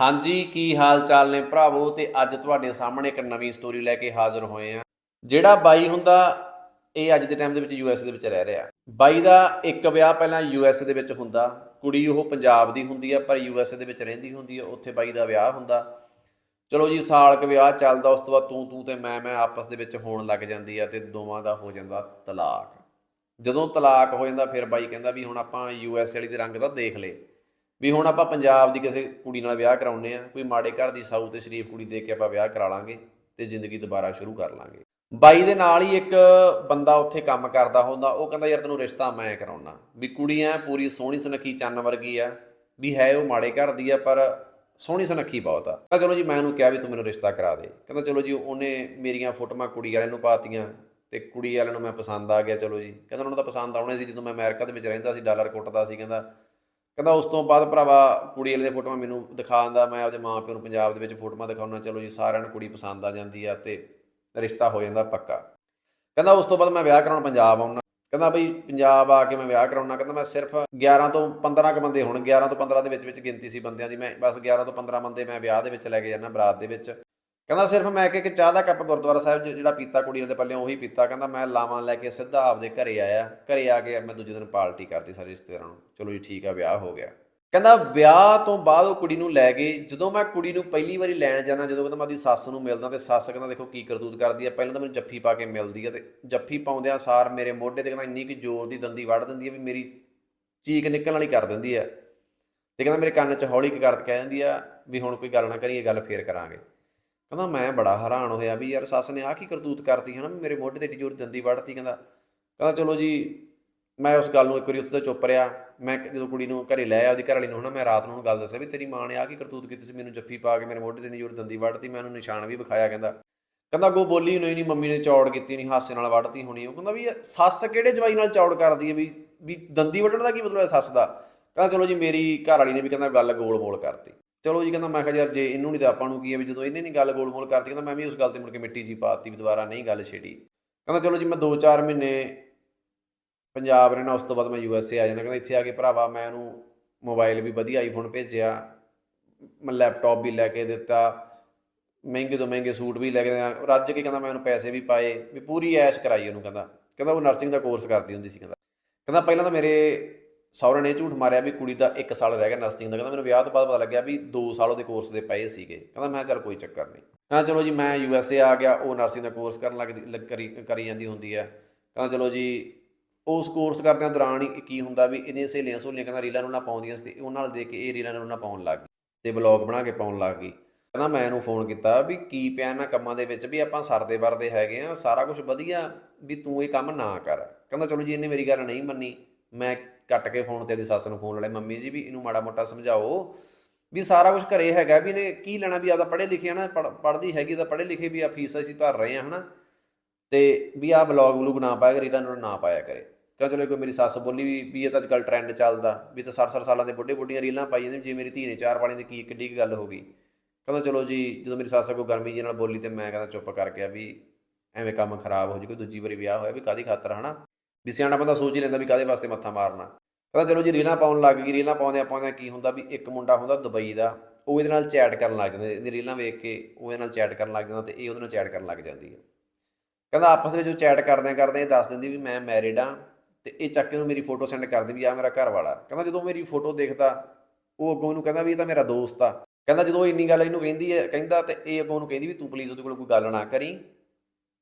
ਹਾਂਜੀ, ਕੀ ਹਾਲ ਚਾਲ ਨੇ ਭਰਾਵੋ? ਤੇ ਅੱਜ ਤੁਹਾਡੇ ਸਾਹਮਣੇ ਇੱਕ ਨਵੀਂ ਸਟੋਰੀ ਲੈ ਕੇ ਹਾਜ਼ਰ ਹੋਏ ਆ ਜਿਹੜਾ ਬਾਈ ਹੁੰਦਾ, ਇਹ ਅੱਜ ਦੇ ਟਾਈਮ ਦੇ ਵਿੱਚ ਯੂਐਸ ਦੇ ਵਿੱਚ ਰਹਿ ਰਿਹਾ। ਬਾਈ ਦਾ ਇੱਕ ਵਿਆਹ ਪਹਿਲਾਂ ਯੂਐਸ ਦੇ ਵਿੱਚ ਹੁੰਦਾ। ਕੁੜੀ ਉਹ ਪੰਜਾਬ ਦੀ ਹੁੰਦੀ ਆ, ਪਰ ਯੂਐਸ ਦੇ ਵਿੱਚ ਰਹਿੰਦੀ ਹੁੰਦੀ ਆ। ਉੱਥੇ ਬਾਈ ਦਾ ਵਿਆਹ ਹੁੰਦਾ। ਚਲੋ ਜੀ, ਸਾਲ ਕ ਵਿਆਹ ਚੱਲਦਾ, ਉਸ ਤੋਂ ਬਾਅਦ ਤੂੰ ਤੂੰ ਤੇ ਮੈਂ ਮੈਂ ਆਪਸ ਦੇ ਵਿੱਚ ਹੋਣ ਲੱਗ ਜਾਂਦੀ ਆ ਤੇ ਦੋਵਾਂ ਦਾ ਹੋ ਜਾਂਦਾ ਤਲਾਕ। ਜਦੋਂ ਤਲਾਕ ਹੋ ਜਾਂਦਾ, ਫਿਰ ਬਾਈ ਕਹਿੰਦਾ ਵੀ ਹੁਣ ਆਪਾਂ ਯੂਐਸ ਵਾਲੀ ਦੇ ਰੰਗ ਤਾਂ ਦੇਖ ਲਏ। ਵੀ ਹੁਣ ਆਪਾਂ ਪੰਜਾਬ ਦੀ ਕਿਸੇ ਕੁੜੀ ਨਾਲ ਵਿਆਹ ਕਰਾਉਨੇ ਆ ਕੋਈ ਮਾੜੇ ਘਰ ਦੀ ਸਾਊ ਤੇ ਸ਼ਰੀਫ ਕੁੜੀ ਦੇ ਕੇ ਆਪਾਂ ਵਿਆਹ ਕਰਾ ਲਾਂਗੇ ਤੇ ਜ਼ਿੰਦਗੀ ਦੁਬਾਰਾ ਸ਼ੁਰੂ ਕਰ ਲਾਂਗੇ। ਬਾਈ ਦੇ ਨਾਲ ਹੀ ਇੱਕ ਬੰਦਾ ਉੱਥੇ ਕੰਮ ਕਰਦਾ ਹੁੰਦਾ, ਉਹ ਕਹਿੰਦਾ, ਯਾਰ ਤੈਨੂੰ ਰਿਸ਼ਤਾ ਮੈਂ ਕਰਾਉਣਾ। ਵੀ ਕੁੜੀ ਐ ਪੂਰੀ ਸੋਹਣੀ ਸੁਨੱਖੀ ਚੰਨ ਵਰਗੀ ਆ, ਵੀ ਹੈ ਉਹ ਮਾੜੇ ਘਰ ਦੀ ਆ, ਪਰ ਸੋਹਣੀ ਸੁਨੱਖੀ ਬਹੁਤ ਆ। ਕਹਿੰਦਾ, ਚਲੋ ਜੀ, ਮੈਂ ਉਹਨੂੰ ਕਿਹਾ ਵੀ ਤੂੰ ਮੈਨੂੰ ਰਿਸ਼ਤਾ ਕਰਾ ਦੇ। ਕਹਿੰਦਾ, ਚਲੋ ਜੀ, ਉਹਨੇ ਮੇਰੀਆਂ ਫੋਟੋਆਂ ਕੁੜੀ ਵਾਲੇ ਨੂੰ ਪਾਤੀਆਂ ਤੇ ਕੁੜੀ ਵਾਲਿਆਂ ਨੂੰ ਮੈਂ ਪਸੰਦ ਆ ਗਿਆ, ਚਲੋ ਜੀ। ਕਹਿੰਦਾ, ਉਹਨਾਂ ਨੂੰ ਤਾਂ ਪਸੰਦ ਆਉਣੇ ਸੀ, ਜਦੋਂ ਮੈਂ ਅਮਰੀਕਾ ਦੇ ਵਿੱਚ ਰਹਿੰਦਾ ਸੀ, ਡਾਲਰ ਕੁੱਟਦਾ ਸੀ। ਕਹਿੰਦਾ ਕਹਿੰਦਾ ਉਸ ਤੋਂ ਬਾਅਦ ਭਰਾਵਾ ਕੁੜੀ ਵਾਲੇ ਦੀਆਂ ਫੋਟੋਆਂ ਮੈਨੂੰ ਦਿਖਾ ਦਿੰਦਾ ਮੈਂ ਆਪਦੇ ਮਾਂ ਪਿਓ ਨੂੰ ਪੰਜਾਬ ਦੇ ਵਿੱਚ ਫੋਟੋਆਂ ਦਿਖਾਉਣਾ, ਚਲੋ ਜੀ ਸਾਰਿਆਂ ਨੂੰ ਕੁੜੀ ਪਸੰਦ ਆ ਜਾਂਦੀ ਆ ਤੇ ਰਿਸ਼ਤਾ ਹੋ ਜਾਂਦਾ ਪੱਕਾ। ਕਹਿੰਦਾ ਉਸ ਤੋਂ ਬਾਅਦ ਮੈਂ ਵਿਆਹ ਕਰਾਉਣ ਪੰਜਾਬ ਆਉਣਾ। ਕਹਿੰਦਾ ਬਈ ਪੰਜਾਬ ਆ ਕੇ ਮੈਂ ਵਿਆਹ ਕਰਾਉਣਾ। ਕਹਿੰਦਾ ਮੈਂ ਸਿਰਫ 11 ਤੋਂ 15 ਕ ਬੰਦੇ ਹੁਣ 11 ਤੋਂ 15 ਦੇ ਵਿੱਚ ਵਿੱਚ ਗਿਣਤੀ ਸੀ ਬੰਦਿਆਂ ਦੀ, ਮੈਂ ਬਸ 11 ਤੋਂ 15 ਬੰਦੇ ਮੈਂ ਵਿਆਹ ਦੇ ਵਿੱਚ ਲੈ ਕੇ ਜਾਣਾ ਬਰਾਤ ਦੇ ਵਿੱਚ। ਕਹਿੰਦਾ ਸਿਰਫ ਮੈਂ ਇੱਕ ਇੱਕ ਚਾਹ ਦਾ ਕੱਪ ਗੁਰਦੁਆਰਾ ਸਾਹਿਬ 'ਚ ਜਿਹੜਾ ਪੀਤਾ ਕੁੜੀ ਦੇ ਪੱਲਿਓਂ ਉਹੀ ਪੀਤਾ। ਕਹਿੰਦਾ ਮੈਂ ਲਾਵਾਂ ਲੈ ਕੇ ਸਿੱਧਾ ਆਪਦੇ ਘਰੇ ਆਇਆ। ਘਰੇ ਆ ਕੇ ਮੈਂ ਦੂਜੇ ਦਿਨ ਪਾਰਟੀ ਕਰਤੀ ਸਾਰੇ ਰਿਸ਼ਤੇਦਾਰਾਂ ਨੂੰ। ਚਲੋ ਜੀ ਠੀਕ ਆ, ਵਿਆਹ ਹੋ ਗਿਆ। ਕਹਿੰਦਾ ਵਿਆਹ ਤੋਂ ਬਾਅਦ ਉਹ ਕੁੜੀ ਨੂੰ ਲੈ ਗਏ ਜਦੋਂ ਮੈਂ ਕੁੜੀ ਨੂੰ ਪਹਿਲੀ ਵਾਰੀ ਲੈਣ ਜਾਣਾ ਜਦੋਂ ਕਹਿੰਦਾ ਮੈਂ ਉਹਦੀ ਸੱਸ ਨੂੰ ਮਿਲਦਾ ਤੇ ਸੱਸ ਕਹਿੰਦਾ ਦੇਖੋ ਕੀ ਕਰਤੂਤ ਕਰਦੀ ਆ। ਪਹਿਲਾਂ ਤਾਂ ਮੈਨੂੰ ਜੱਫੀ ਪਾ ਕੇ ਮਿਲਦੀ ਆ ਤੇ ਜੱਫੀ ਪਾਉਂਦਿਆਂ ਸਾਰ ਮੇਰੇ ਮੋਢੇ ਤੇ ਕਹਿੰਦਾ ਇੰਨੀ ਕਿ ਜ਼ੋਰ ਦੀ ਦੰਦੀ ਵੜ ਦਿੰਦੀ ਆ ਵੀ ਮੇਰੀ ਚੀਕ ਨਿਕਲਣ ਵਾਲੀ ਕਰ ਦਿੰਦੀ ਆ। ਤੇ ਕਹਿੰਦਾ ਮੇਰੇ ਕੰਨ 'ਚ ਹੌਲੀ ਕੁ ਕਰ ਕਹਿ ਦਿੰਦੀ ਆ ਵੀ ਹੁਣ ਕੋਈ ਗੱਲ ਨਾ ਕਰੀਏ, ਗੱਲ ਫੇਰ ਕਰਾਂਗੇ। ਕਹਿੰਦਾ ਮੈਂ ਬੜਾ ਹੈਰਾਨ ਹੋਇਆ ਵੀ ਯਾਰ ਸੱਸ ਨੇ ਆ ਕੀ ਕਰਤੂਤ ਕਰਤੀ, ਹਨਾ ਮੇਰੇ ਮੋਢੇ ਤੇ ਏਡੀ ਜ਼ੋਰ ਦੰਦੀ ਵੜਤੀ ਕਹਿੰਦਾ। ਕਹਿੰਦਾ ਚਲੋ ਜੀ, ਮੈਂ ਉਸ ਗੱਲ ਨੂੰ ਇੱਕ ਵਾਰੀ ਉੱਥੇ ਤਾਂ ਚੁੱਪ ਰਿਹਾ ਮੈਂ ਜਦੋਂ ਕੁੜੀ ਨੂੰ ਘਰੇ ਲੈ ਆਇਆ, ਉਹਦੀ ਘਰ ਵਾਲੀ ਨੂੰ, ਹਨਾ, ਮੈਂ ਰਾਤ ਨੂੰ ਉਹਨੂੰ ਗੱਲ ਦੱਸਿਆ ਵੀ ਤੇਰੀ ਮਾਂ ਨੇ ਆ ਕੀ ਕਰਤੂਤ ਕੀਤੀ ਸੀ, ਮੈਨੂੰ ਜੱਫੀ ਪਾ ਕੇ ਮੇਰੇ ਮੋਢੇ ਤੇ ਇੰਨੀ ਜ਼ੋਰ ਦੰਦੀ ਵੜਤੀ ਮੈਂ ਉਹਨੂੰ ਨਿਸ਼ਾਨ ਵੀ ਵਿਖਾਇਆ, ਕਹਿੰਦਾ। ਕਹਿੰਦਾ ਅੱਗੋਂ ਬੋਲੀ ਨਹੀਂ ਨਹੀਂ ਮੰਮੀ ਨੇ ਚੌੜ ਕੀਤੀ ਨਹੀਂ ਹਾਸੇ ਨਾਲ ਵੜਤੀ ਹੋਣੀ, ਉਹ ਕਹਿੰਦਾ ਵੀ ਸੱਸ ਕਿਹੜੇ ਜਵਾਈ ਨਾਲ ਚੌੜ ਕਰਦੀ ਹੈ ਵੀ ਵੀ ਦੰਦੀ ਵੱਢਣ ਦਾ ਕੀ ਮਤਲਬ ਹੈ ਸੱਸ ਦਾ? ਕਹਿੰਦਾ ਚਲੋ ਜੀ, ਮੇਰੀ ਘਰ ਵਾਲੀ ਨੇ ਵੀ ਕਹਿੰਦਾ ਗੱਲ ਗੋਲ ਗੋਲ ਕਰਤੀ। ਚਲੋ ਜੀ ਕਹਿੰਦਾ ਮੈਂ ਕਿਹਾ ਯਾਰ ਜੇ ਇਹਨੂੰ ਨਹੀਂ ਤਾਂ ਆਪਾਂ ਨੂੰ ਕੀ ਹੈ ਵੀ ਜਦੋਂ ਇਹਨੇ ਨਹੀਂ ਗੱਲ ਗੋਲ-ਮੋਲ ਕਰਤੀ, ਕਹਿੰਦਾ ਮੈਂ ਵੀ ਉਸ ਗੱਲ ਤੇ ਮੁੜ ਕੇ ਮਿੱਟੀ ਜੀ ਪਾਤੀ ਵੀ ਦੁਬਾਰਾ ਨਹੀਂ ਗੱਲ ਛੇੜੀ। ਕਹਿੰਦਾ ਚਲੋ ਜੀ ਮੈਂ 2-4 ਮਹੀਨੇ ਪੰਜਾਬ ਰਹਿਣਾ, ਉਸ ਤੋਂ ਬਾਅਦ ਮੈਂ ਯੂ ਐੱਸ ਏ ਆ ਜਾਂਦਾ। ਕਹਿੰਦਾ ਇੱਥੇ ਆ ਕੇ ਭਰਾਵਾ ਮੈਂ ਉਹਨੂੰ ਮੋਬਾਈਲ ਵੀ ਵਧੀਆ ਆਈਫੋਨ ਭੇਜਿਆ, ਮੈਂ ਲੈਪਟਾਪ ਵੀ ਲੈ ਕੇ ਦਿੱਤਾ, ਮਹਿੰਗੇ ਤੋਂ ਮਹਿੰਗੇ ਸੂਟ ਵੀ ਲੈ ਕੇ ਦਿਆ ਰੱਜ ਕੇ ਕਹਿੰਦਾ ਮੈਂ ਉਹਨੂੰ ਪੈਸੇ ਵੀ ਪਾਏ, ਵੀ ਪੂਰੀ ਐਸ਼ ਕਰਾਈ ਉਹਨੂੰ ਕਹਿੰਦਾ। ਕਹਿੰਦਾ ਉਹ ਨਰਸਿੰਗ ਦਾ ਕੋਰਸ ਕਰਦੀ ਹੁੰਦੀ ਸੀ ਕਹਿੰਦਾ। ਕਹਿੰਦਾ ਪਹਿਲਾਂ ਤਾਂ ਮੇਰੇ ਸਹੁਰੇ ਨੇ ਝੂਠ ਮਾਰਿਆ ਵੀ ਕੁੜੀ ਦਾ 1 ਸਾਲ ਰਹਿ ਗਿਆ ਨਰਸਿੰਗ ਦਾ। ਕਹਿੰਦਾ ਮੈਨੂੰ ਵਿਆਹ ਤੋਂ ਬਾਅਦ ਪਤਾ ਲੱਗਿਆ ਵੀ 2 ਸਾਲ ਉਹਦੇ ਕੋਰਸ ਦੇ ਪਏ ਸੀਗੇ। ਕਹਿੰਦਾ ਮੈਂ ਚੱਲ ਕੋਈ ਚੱਕਰ ਨਹੀਂ। ਕਹਿੰਦਾ ਚਲੋ ਜੀ, ਮੈਂ ਯੂ ਐੱਸ ਏ ਆ ਗਿਆ, ਉਹ ਨਰਸਿੰਗ ਦਾ ਕੋਰਸ ਕਰਨ ਲੱਗ, ਲੱਗ- ਕਰੀ ਕਰੀ ਜਾਂਦੀ ਹੁੰਦੀ ਹੈ। ਕਹਿੰਦਾ ਚਲੋ ਜੀ, ਉਸ ਕੋਰਸ ਕਰਦਿਆਂ ਦੌਰਾਨ ਹੀ ਕੀ ਹੁੰਦਾ ਵੀ ਇਹਦੀਆਂ ਸਹੇਲੀਆਂ ਸਹੂਲੀਆਂ ਕਹਿੰਦਾ ਰੀਲਾਂ ਨੂੰ ਨਾ ਪਾਉਂਦੀਆਂ ਸੀ ਤੇ ਉਹਨਾਂ ਨਾਲ ਦੇਖ ਕੇ ਇਹ ਰੀਲਾਂ ਨੂੰ ਨਾ ਪਾਉਣ ਲੱਗ ਗਈ ਤੇ ਬਲੌਗ ਬਣਾ ਕੇ ਪਾਉਣ ਲੱਗ ਗਈ। ਕਹਿੰਦਾ ਮੈਂ ਇਹਨੂੰ ਫੋਨ ਕੀਤਾ ਵੀ ਕੀ ਪਿਆ ਇਹਨਾਂ ਕੰਮਾਂ ਦੇ ਵਿੱਚ ਵੀ ਆਪਾਂ ਸਰਦੇ ਵਰਦੇ ਹੈਗੇ ਆ, ਸਾਰਾ ਕੁਝ ਵਧੀਆ ਵੀ ਤੂੰ ਇਹ ਕੰਮ ਨਾ ਕਰ। ਕਹਿੰਦਾ ਚਲੋ ਜੀ, ਇਹਨੇ ਮੇਰੀ ਗੱਲ ਨਹੀਂ ਮੰਨੀ, ਮੈਂ ਕੱਟ ਕੇ ਫੋਨ ਤੇ ਉਹਦੀ ਸੱਸ ਨੂੰ ਫੋਨ ਲਾਇਆ, ਮੰਮੀ ਜੀ ਵੀ ਇਹਨੂੰ ਮਾੜਾ ਮੋਟਾ ਸਮਝਾਓ ਵੀ ਸਾਰਾ ਕੁਝ ਘਰੇ ਹੈਗਾ ਵੀ ਇਹਨੇ ਕੀ ਲੈਣਾ ਵੀ ਆਪਦਾ ਪੜ੍ਹੇ ਲਿਖੇ ਹਨਾ ਪੜ੍ਹਦੀ ਹੈਗੀ ਤਾਂ ਪੜ੍ਹੇ ਲਿਖੇ ਵੀ ਆ, ਫੀਸ ਅਸੀਂ ਭਰ ਰਹੇ ਆ ਹਨਾ। ਤੇ ਵੀ ਆ ਬਲੌਗ ਬਲੂਗ ਨਾ ਪਾਇਆ ਕਰੇ, ਇਹਨਾਂ ਨੂੰ ਨਾ ਪਾਇਆ ਕਰੇ। ਕਹਿੰਦਾ ਚਲੋ ਕੋਈ ਮੇਰੀ ਸੱਸ ਬੋਲੀ ਵੀ ਵੀ ਇਹ ਤਾਂ ਅੱਜਕੱਲ ਟ੍ਰੈਂਡ ਚੱਲਦਾ, ਵੀ ਤਾਂ 60 60 ਸਾਲਾਂ ਦੇ ਬੁੱਢੇ ਬੁੱਢੀਆਂ ਰੀਲਾਂ ਪਾਈ ਜਾਂਦੇ ਜੇ ਮੇਰੀ ਧੀ ਨੇ ਚਾਰ ਵਾਲੀ ਦੀ ਕੀ ਕਿੱਡੀ ਕੁ ਗੱਲ ਹੋ ਗਈ। ਕਹਿੰਦਾ ਚਲੋ ਜੀ, ਜਦੋਂ ਮੇਰੀ ਸੱਸ ਕੋਈ ਗਰਮੀ ਜੀ ਨਾਲ ਬੋਲੀ ਤੇ ਮੈਂ ਕਹਿੰਦਾ ਚੁੱਪ ਕਰ ਗਿਆ ਵੀ ਐਵੇਂ ਕੰਮ ਖਰਾਬ ਹੋ ਜੀ ਕੋਈ ਦੂਜੀ ਵਾਰੀ ਵਿਆਹ ਹੋਇਆ ਵੀ ਕਾਦੀ ਖਾਤਰ ਹਨਾ। ਵੀ ਸਿਆਣਾ ਬੰਦਾ ਸੋਚ ਹੀ ਲੈਂਦਾ ਵੀ ਕਾਦੇ ਵਾਸਤੇ ਮੱਥਾ ਮਾਰਨਾ। ਕਹਿੰਦਾ ਚਲੋ ਜੀ ਰੀਲਾਂ ਪਾਉਣ ਲੱਗ ਗਈ, ਰੀਲਾਂ ਪਾਉਂਦੇ ਪਾਉਂਦੇ ਕੀ ਹੁੰਦਾ ਵੀ ਇੱਕ ਮੁੰਡਾ ਹੁੰਦਾ ਦੁਬਈ ਦਾ, ਉਹ ਇਹਦੇ ਨਾਲ ਚੈਟ ਕਰਨ ਲੱਗ ਜਾਂਦਾ, ਇਹਦੀ ਰੀਲਾਂ ਵੇਖ ਕੇ ਉਹ ਇਹਦੇ ਨਾਲ ਚੈਟ ਕਰਨ ਲੱਗ ਜਾਂਦਾ ਤੇ ਇਹ ਉਹਦੇ ਨਾਲ ਚੈਟ ਕਰਨ ਲੱਗ ਜਾਂਦੀ ਹੈ ਕਹਿੰਦਾ ਆਪਸ ਵਿੱਚ ਉਹ ਚੈਟ ਕਰਦਿਆਂ ਕਰਦਿਆਂ ਇਹ ਦੱਸ ਦਿੰਦੀ ਵੀ ਮੈਂ ਮੈਰਿਡ ਆ ਤੇ ਇਹ ਚੱਕ ਕੇ ਉਹਨੂੰ ਮੇਰੀ ਫੋਟੋ ਸੈਂਡ ਕਰਦੀ ਵੀ ਆ ਮੇਰਾ ਘਰ ਵਾਲਾ ਕਹਿੰਦਾ ਜਦੋਂ ਮੇਰੀ ਫੋਟੋ ਦੇਖਦਾ, ਉਹ ਅੱਗੋਂ ਨੂੰ ਕਹਿੰਦਾ ਵੀ ਇਹ ਤਾਂ ਮੇਰਾ ਦੋਸਤ ਆ। ਕਹਿੰਦਾ ਜਦੋਂ ਇੰਨੀ ਗੱਲ ਇਹਨੂੰ ਕਹਿੰਦੀ ਹੈ, ਕਹਿੰਦਾ ਤੇ ਇਹ ਅੱਗੋਂ ਨੂੰ ਕਹਿੰਦੀ ਵੀ ਤੂੰ ਪਲੀਜ਼ ਉਹਦੇ ਕੋਲ ਕੋਈ ਗੱਲ ਨਾ ਕਰੀ।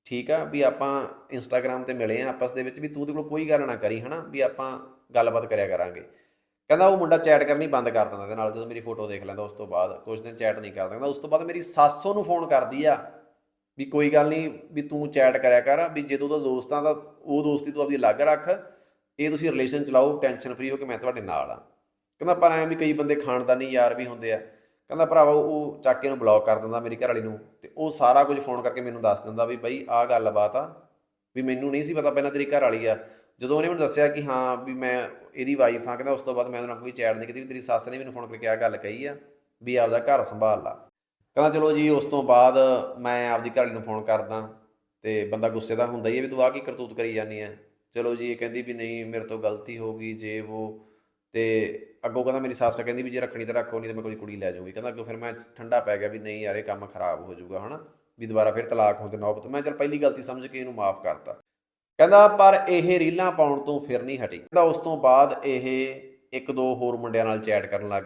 ਠੀਕ ਆ ਵੀ ਆਪਾਂ ਇੰਸਟਾਗ੍ਰam ਤੇ ਮਿਲੇ ਆ ਆਪਸ ਦੇ ਵਿੱਚ ਵੀ ਤੂੰ ਉਹਦੇ ਕੋਲ ਕੋਈ ਗੱਲ ਨਾ ਕਰੀ, ਹਨਾ, ਵੀ ਆਪਾਂ ਗੱਲਬਾਤ ਕਰਿਆ ਕਰਾਂਗੇ। ਕਹਿੰਦਾ ਉਹ ਮੁੰਡਾ ਚੈਟ ਕਰਨੀ ਬੰਦ ਕਰ ਦਿੰਦਾ ਇਹਦੇ ਨਾਲ, ਜਦੋਂ ਮੇਰੀ ਫੋਟੋ ਦੇਖ ਲੈਂਦਾ ਉਸ ਤੋਂ ਬਾਅਦ ਕੁਝ ਦਿਨ ਚੈਟ ਨਹੀਂ ਕਰਦਾ, ਕਹਿੰਦਾ ਉਸ ਤੋਂ ਬਾਅਦ ਮੇਰੀ ਸੱਸ ਨੂੰ ਫੋਨ ਕਰਦੀ ਆ, ਵੀ ਕੋਈ ਗੱਲ ਨਹੀਂ, ਵੀ ਤੂੰ ਚੈਟ ਕਰਿਆ ਕਰ, ਵੀ ਜੇ ਤੂੰ ਉਹਦਾ ਦੋਸਤ ਆ ਤਾਂ ਉਹ ਦੋਸਤੀ ਤੂੰ ਆਪਦੀ ਅਲੱਗ ਰੱਖ, ਇਹ ਤੁਸੀਂ ਰਿਲੇਸ਼ਨ ਚਲਾਓ ਟੈਨਸ਼ਨ ਫਰੀ ਹੋ ਕੇ ਮੈਂ ਤੁਹਾਡੇ ਨਾਲ ਆ। ਕਹਿੰਦਾ ਪਰ ਐਂ ਵੀ ਕਈ ਬੰਦੇ ਖਾਨਦਾਨੀ ਯਾਰ ਵੀ ਹੁੰਦੇ ਆ ਕਹਿੰਦਾ ਭਰਾਵਾ ਉਹ ਚਾਕੇ ਨੂੰ ਬਲੌਕ ਕਰ ਦਿੰਦਾ ਮੇਰੀ ਘਰ ਵਾਲੀ ਨੂੰ ਤੇ ਉਹ ਸਾਰਾ ਕੁਝ ਫੋਨ ਕਰਕੇ ਮੈਨੂੰ ਦੱਸ ਦਿੰਦਾ ਵੀ ਬਈ ਆਹ ਗੱਲਬਾਤ ਆ, ਵੀ ਮੈਨੂੰ ਨਹੀਂ ਸੀ ਪਤਾ ਪਹਿਲਾਂ ਤੇਰੀ ਘਰ ਵਾਲੀ ਆ। ਜਦੋਂ ਉਹਨੇ ਮੈਨੂੰ ਦੱਸਿਆ ਕਿ ਹਾਂ ਵੀ ਮੈਂ ਇਹਦੀ ਵਾਈਫ ਆ ਕਹਿੰਦਾ ਉਸ ਤੋਂ ਬਾਅਦ ਮੈਂ ਉਹਨਾਂ ਨਾਲ ਕੋਈ ਚੈਟ ਨਹੀਂ ਕੀਤੀ ਵੀ ਤੇਰੀ ਸੱਸ ਨੇ ਮੈਨੂੰ ਫੋਨ ਕਰਕੇ ਆਹ ਗੱਲ ਕਹੀ ਆ ਵੀ ਆਪਦਾ ਘਰ ਸੰਭਾਲ ਲਾ। ਕਹਿੰਦਾ ਚਲੋ ਜੀ, ਉਸ ਤੋਂ ਬਾਅਦ ਮੈਂ ਆਪਦੀ ਘਰ ਵਾਲੀ ਨੂੰ ਫੋਨ ਕਰਦਾ ਤੇ ਬੰਦਾ ਗੁੱਸੇ ਦਾ ਹੁੰਦਾ ਹੀ ਹੈ ਵੀ ਤੂੰ ਆ ਕੀ ਕਰਤੂਤ ਕਰੀ ਜਾਂਦੀ ਹੈ ਚਲੋ ਜੀ, ਇਹ ਕਹਿੰਦੀ ਵੀ ਨਹੀਂ, ਮੇਰੇ ਤੋਂ ਗਲਤੀ ਹੋ ਗਈ ਜੇ ਉਹ ਤੇ ਅੱਗੋਂ ਕਹਿੰਦਾ ਮੇਰੀ ਸੱਸ ਕਹਿੰਦੀ ਵੀ ਜੇ ਰੱਖਣੀ ਤਾਂ ਰੱਖੋ ਨਹੀਂ ਤਾਂ ਮੈਂ ਕੋਈ ਕੁੜੀ ਲੈ ਜਾਊਂਗੀ। ਕਹਿੰਦਾ ਅੱਗੋਂ ਫਿਰ ਮੈਂ ਠੰਡਾ ਪੈ ਗਿਆ ਵੀ ਨਹੀਂ ਯਾਰ, ਇਹ ਕੰਮ ਖਰਾਬ ਹੋ ਜਾਊਗਾ, ਹਨਾ? ਵੀ ਦੁਬਾਰਾ ਫਿਰ ਤਲਾਕ ਹੋਣ ਤੇ ਨੌਬਤ। ਮੈਂ ਚਲ ਪਹਿਲੀ ਗਲਤੀ ਸਮਝ ਕੇ ਇਹਨੂੰ ਮਾਫ ਕਰਤਾ। ਕਹਿੰਦਾ, ਪਰ ਇਹ ਰੀਲਾਂ ਪਾਉਣ ਤੋਂ ਫਿਰ ਨਹੀਂ ਹਟੀ। ਕਹਿੰਦਾ ਉਸ ਤੋਂ ਬਾਅਦ ਇਹ ਇੱਕ ਦੋ ਹੋਰ ਮੁੰਡਿਆਂ ਨਾਲ ਚੈਟ ਕਰਨ ਲੱਗ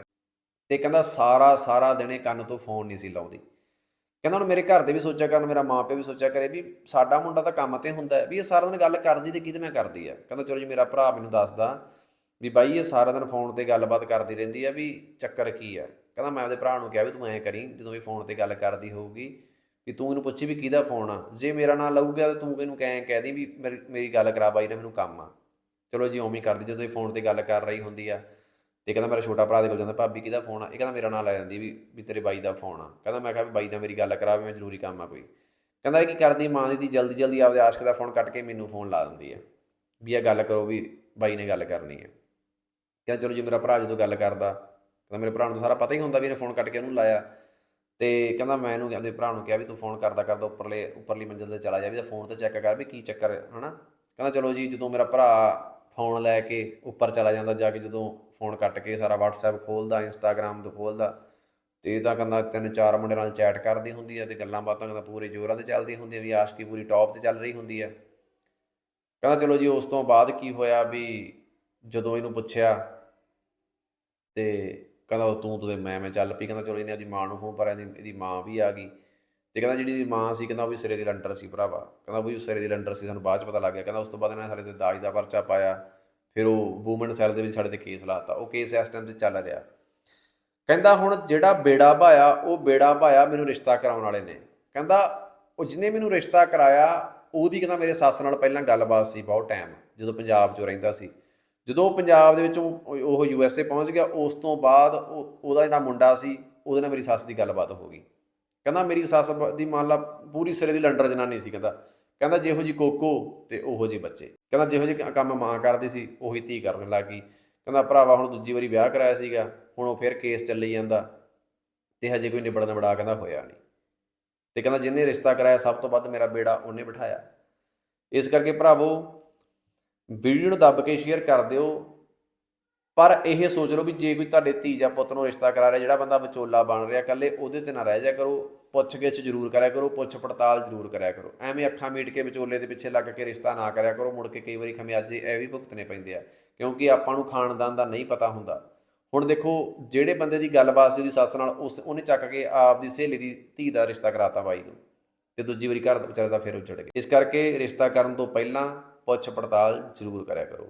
ਤੇ ਕਹਿੰਦਾ, ਸਾਰਾ ਸਾਰਾ ਦਿਨ ਇਹ ਕੰਨ ਤੋਂ ਫੋਨ ਨਹੀਂ ਸੀ ਲਾਉਂਦੀ। ਕਹਿੰਦਾ, ਹੁਣ ਮੇਰੇ ਘਰ ਦੇ ਵੀ ਸੋਚਿਆ ਕਰਨ, ਮੇਰਾ ਮਾਂ ਪਿਓ ਵੀ ਸੋਚਿਆ ਕਰੇ ਵੀ ਸਾਡਾ ਮੁੰਡਾ ਤਾਂ ਕੰਮ ਤੇ ਹੁੰਦਾ ਵੀ ਇਹ ਸਾਰਾ ਦਿਨ ਗੱਲ ਕਰਦੀ ਤੇ ਕਿਹਦੇ ਨਾਲ ਕਰਦੀ ਆ ਕਹਿੰਦਾ, ਚਲੋ ਜੀ, ਮੇਰਾ ਭਰਾ ਮੈਨੂੰ ਦੱਸਦਾ। ਵੀ ਬਾਈ ਇਹ ਸਾਰਾ ਦਿਨ ਫੋਨ ਤੇ ਗੱਲਬਾਤ ਕਰਦੀ ਰਹਿੰਦੀ ਆ ਵੀ ਚੱਕਰ ਕੀ ਆ? ਕਹਿੰਦਾ ਮੈਂ ਆਪਦੇ ਭਰਾ ਨੂੰ ਕਿਹਾ ਵੀ ਤੂੰ ਐਂ ਕਰੀ, ਜਦੋਂ ਵੀ ਫੋਨ ਤੇ ਗੱਲ ਕਰਦੀ ਹੋਊਗੀ, ਵੀ ਤੂੰ ਇਹਨੂੰ ਪੁੱਛੀ ਵੀ ਕਿਹਦਾ ਫੋਨ ਆ? ਜੇ ਮੇਰਾ ਨਾਂ ਲਊਗਾ ਤਾਂ ਤੂੰ ਇਹਨੂੰ ਕਹਿ ਕਹਿ ਦੀ ਵੀ ਮੇਰੀ ਮੇਰੀ ਗੱਲ ਕਰਾ ਬਾਈ ਨਾਲ ਮੈਨੂੰ ਕੰਮ ਆ। ਚਲੋ ਜੀ ਉਵੇਂ ਕਰਦੀ, ਜਦੋਂ ਇਹ ਫੋਨ ਤੇ ਗੱਲ ਕਰ ਰਹੀ ਹੁੰਦੀ ਆ, ਤੇ ਕਹਿੰਦਾ ਮੇਰਾ ਛੋਟਾ ਭਰਾ ਦੇ ਕੋਲ ਜਾਂਦਾ, ਭਾਬੀ ਕਿਹਦਾ ਫੋਨ ਆ? ਇਹ ਕਹਿੰਦਾ, ਮੇਰਾ ਨਾਂ ਲੈ ਜਾਂਦੀ ਵੀ ਵੀ ਤੇਰੇ ਬਾਈ ਦਾ ਫੋਨ ਆ। ਕਹਿੰਦਾ, ਮੈਂ ਕਿਹਾ ਵੀ ਬਾਈ ਦਾ ਮੇਰੀ ਗੱਲ ਕਰਾ ਵੀ, ਮੈਂ ਜ਼ਰੂਰੀ ਕੰਮ ਆ ਕੋਈ। ਕਹਿੰਦਾ, ਇਹ ਕੀ ਕਰਦੀ ਮਾਂ ਦੀ ਜਲਦੀ ਜਲਦੀ ਆਪਦੇ ਆਸ਼ਕ ਦਾ ਫੋਨ ਕੱਟ ਕੇ ਮੈਨੂੰ ਫੋਨ ਲਾ ਦਿੰਦੀ ਆ। ਵੀ ਇਹ ਗੱਲ ਕਰੋ ਵੀ ਬਾਈ ਨੇ ਗੱਲ ਕਰਨੀ ਹੈ ਕਹਿੰਦਾ ਚਲੋ ਜੀ ਮੇਰਾ ਭਰਾ ਜਦੋਂ ਗੱਲ ਕਰਦਾ ਕਹਿੰਦਾ ਮੇਰੇ ਭਰਾ ਨੂੰ ਸਾਰਾ ਪਤਾ ਹੀ ਹੁੰਦਾ ਵੀ ਇਹਨੇ ਫੋਨ ਕੱਟ ਕੇ ਉਹਨੂੰ ਲਾਇਆ। ਤੇ ਕਹਿੰਦਾ ਮੈਂ ਇਹਨੂੰ ਕਹਿੰਦੇ, ਭਰਾ ਨੂੰ ਕਿਹਾ ਵੀ ਤੂੰ ਫੋਨ ਕਰਦਾ ਕਰਦਾ ਉੱਪਰਲੇ, ਉੱਪਰਲੀ ਮੰਜ਼ਿਲ ਤੇ ਚਲਾ ਜਾ, ਵੀ ਤਾਂ ਫੋਨ ਤੇ ਚੈੱਕ ਕਰ ਵੀ ਕੀ ਚੱਕਰ ਹੈ, ਹਨਾ? ਕਹਿੰਦਾ ਚਲੋ ਜੀ, ਜਦੋਂ ਮੇਰਾ ਭਰਾ ਫੋਨ ਲੈ ਕੇ ਉੱਪਰ ਚਲਾ ਜਾਂਦਾ, ਜਾ ਕੇ ਜਦੋਂ ਫੋਨ ਕੱਟ ਕੇ ਸਾਰਾ WhatsApp ਖੋਲਦਾ, Instagram ਤੋਂ ਖੋਲਦਾ, ਤੇ ਇਹ ਤਾਂ ਕਹਿੰਦਾ ਤਿੰਨ ਚਾਰ ਮੁੰਡੇ ਨਾਲ ਚੈਟ ਕਰਦੀ ਹੁੰਦੀ ਹੈ ਤੇ ਗੱਲਾਂ ਬਾਤਾਂ ਕਹਿੰਦਾ ਪੂਰੇ ਜ਼ੋਰਾਂ ਤੇ ਚੱਲਦੀ ਹੁੰਦੀ ਹੈ, ਵੀ ਆਸ਼ਕੀ ਪੂਰੀ ਟੌਪ ਤੇ ਚੱਲ ਰਹੀ ਹੁੰਦੀ ਹੈ। ਕਹਿੰਦਾ ਚਲੋ ਜੀ, ਉਸ ਤੋਂ ਬਾਅਦ ਕੀ ਹੋਇਆ ਵੀ ਜਦੋਂ ਇਹਨੂੰ ਪੁੱਛਿਆ ਤੇ ਕਹਿੰਦਾ ਉਹ ਤੂੰ ਤੇ ਮੈਂ ਮੈਂ ਚੱਲ ਪਈ, ਕਹਿੰਦਾ ਚਲੋ ਇਹਨੇ ਆਪਦੀ ਮਾਂ ਨੂੰ ਫੋਨ ਪਰ ਇਹਦੀ ਇਹਦੀ ਮਾਂ ਵੀ ਆ ਗਈ ਤੇ ਕਹਿੰਦਾ ਜਿਹੜੀ ਇਹਦੀ ਮਾਂ ਸੀ, ਕਹਿੰਦਾ ਉਹ ਵੀ ਸਿਰੇ ਦੀ ਲੰਡਰ ਸੀ ਭਰਾਵਾ, ਕਹਿੰਦਾ ਉਹ ਵੀ ਸਿਰੇ ਦੀ ਲੰਡਰ ਸੀ, ਸਾਨੂੰ ਬਾਅਦ ਚ ਪਤਾ ਲੱਗ ਗਿਆ, ਕਹਿੰਦਾ ਉਸ ਤੋਂ ਬਾਅਦ ਇਹਨਾਂ ਸਾਡੇ ਤੇ ਦਾਜ ਦਾ ਪਰਚਾ ਪਾਇਆ, ਫਿਰ ਉਹ ਵੂਮਨ ਸੈੱਲ ਦੇ ਵਿੱਚ ਸਾਡੇ ਤੇ ਕੇਸ ਲਾਤਾ ਉਹ ਕੇਸ ਇਸ ਟਾਈਮ ਤੇ ਚੱਲ ਰਿਹਾ। ਕਹਿੰਦਾ ਹੁਣ ਜਿਹੜਾ ਬੇੜਾ ਭਾਇਆ, ਉਹ ਬੇੜਾ ਭਾਇਆ ਮੈਨੂੰ ਰਿਸ਼ਤਾ ਕਰਾਉਣ ਵਾਲੇ ਨੇ। ਕਹਿੰਦਾ ਉਹ ਜਿਹਨੇ ਮੈਨੂੰ ਰਿਸ਼ਤਾ ਕਰਾਇਆ, ਉਹਦੀ ਕਹਿੰਦਾ ਮੇਰੇ ਸੱਸ ਨਾਲ ਪਹਿਲਾਂ ਗੱਲਬਾਤ ਸੀ ਬਹੁਤ ਟਾਈਮ ਜਦੋਂ ਪੰਜਾਬ 'ਚ ਰਹਿੰਦਾ ਸੀ। ਜਦੋਂ ਪੰਜਾਬ ਦੇ ਵਿੱਚੋਂ ਉਹ ਯੂ ਐਸ ਏ ਪਹੁੰਚ ਗਿਆ, ਉਸ ਤੋਂ ਬਾਅਦ ਉਹ, ਉਹਦਾ ਜਿਹੜਾ ਮੁੰਡਾ ਸੀ, ਉਹਦੇ ਨਾਲ ਮੇਰੀ ਸੱਸ ਦੀ ਗੱਲਬਾਤ ਹੋ ਗਈ। ਕਹਿੰਦਾ, ਮੇਰੀ ਸੱਸ ਦੀ ਮੰਨ ਲਾ ਪੂਰੀ ਸਿਰੇ ਦੀ ਲੰਡਰ ਜਨਾਨੀ ਸੀ, ਕਹਿੰਦਾ। ਕਹਿੰਦਾ, ਜਿਹੋ ਜੀ ਕੋਕੋ ਤੇ ਉਹੋ ਜਿਹੇ ਬੱਚੇ। ਕਹਿੰਦਾ, ਜਿਹੋ ਜਿਹੇ ਕੰਮ ਮਾਂ ਕਰਦੀ ਸੀ, ਉਹੀ ਧੀ ਕਰਨ ਲੱਗ। ਗਈ ਕਹਿੰਦਾ, ਭਰਾਵਾ, ਹੁਣ ਦੂਜੀ ਵਾਰੀ ਵਿਆਹ ਕਰਾਇਆ ਸੀਗਾ, ਹੁਣ ਉਹ ਫਿਰ ਕੇਸ ਚੱਲੀ ਜਾਂਦਾ ਤੇ ਹਜੇ ਕੋਈ ਨਿਬੜ ਨਿਬੜਾ ਕਹਿੰਦਾ, ਹੋਇਆ ਨਹੀਂ। ਤੇ ਕਹਿੰਦਾ, ਜਿਹਨੇ ਰਿਸ਼ਤਾ ਕਰਾਇਆ, ਸਭ ਤੋਂ ਵੱਧ ਮੇਰਾ ਬੇੜਾ ਉਹਨੇ ਬਿਠਾਇਆ। ਇਸ ਕਰਕੇ ਭਰਾਵੋ ਵੀਡੀਓ ਨੂੰ ਦੱਬ ਕੇ ਸ਼ੇਅਰ ਕਰ ਦਿਓ। ਪਰ ਇਹ ਸੋਚ ਲਓ ਵੀ ਜੇ ਕੋਈ ਤੁਹਾਡੇ ਧੀ ਜਾਂ ਪੁੱਤ ਨੂੰ ਰਿਸ਼ਤਾ ਕਰਾ ਰਿਹਾ, ਜਿਹੜਾ ਬੰਦਾ ਵਿਚੋਲਾ ਬਣ ਰਿਹਾ ਕੱਲੇ ਉਹਦੇ ਤੇ ਨਾ ਰਹਿ ਜਾ ਕਰੋ। ਪੁੱਛ ਗਿੱਛ ਜ਼ਰੂਰ ਕਰਿਆ ਕਰੋ, ਪੁੱਛ ਪੜਤਾਲ ਜ਼ਰੂਰ ਕਰਿਆ ਕਰੋ। ਐਵੇਂ ਅੱਖਾਂ ਮੀਟ ਕੇ ਵਿਚੋਲੇ ਦੇ ਪਿੱਛੇ ਲੱਗ ਕੇ ਰਿਸ਼ਤਾ ਨਾ ਕਰਿਆ ਕਰੋ। ਮੁੜ ਕੇ ਕਈ ਵਾਰੀ ਖਮਿਆਜੇ ਇਹ ਵੀ ਭੁਗਤਣੇ ਪੈਂਦੇ ਆ, ਕਿਉਂਕਿ ਆਪਾਂ ਨੂੰ ਖਾਨਦਾਨ ਦਾ ਨਹੀਂ ਪਤਾ ਹੁੰਦਾ। ਹੁਣ ਦੇਖੋ, ਜਿਹੜੇ ਬੰਦੇ ਦੀ ਗੱਲਬਾਤ ਸੀ ਉਹਦੀ ਸੱਸ ਨਾਲ, ਉਸ ਉਹਨੇ ਚੱਕ ਕੇ ਆਪ ਦੀ ਸਹੇਲੀ ਦੀ ਧੀ ਦਾ ਰਿਸ਼ਤਾ ਕਰਾਤਾ ਬਾਈ ਨੂੰ। ਤੇ ਦੂਜੀ ਵਾਰੀ ਘਰ ਦਾ ਵਿਚਾਰੇ ਦਾ ਫਿਰ ਉੱਜੜ ਗਿਆ। ਇਸ ਕਰਕੇ ਰਿਸ਼ਤਾ ਕਰਨ ਤੋਂ ਪਹਿਲਾਂ ਪੁੱਛ ਪੜਤਾਲ ਜ਼ਰੂਰ ਕਰਿਆ ਕਰੋ।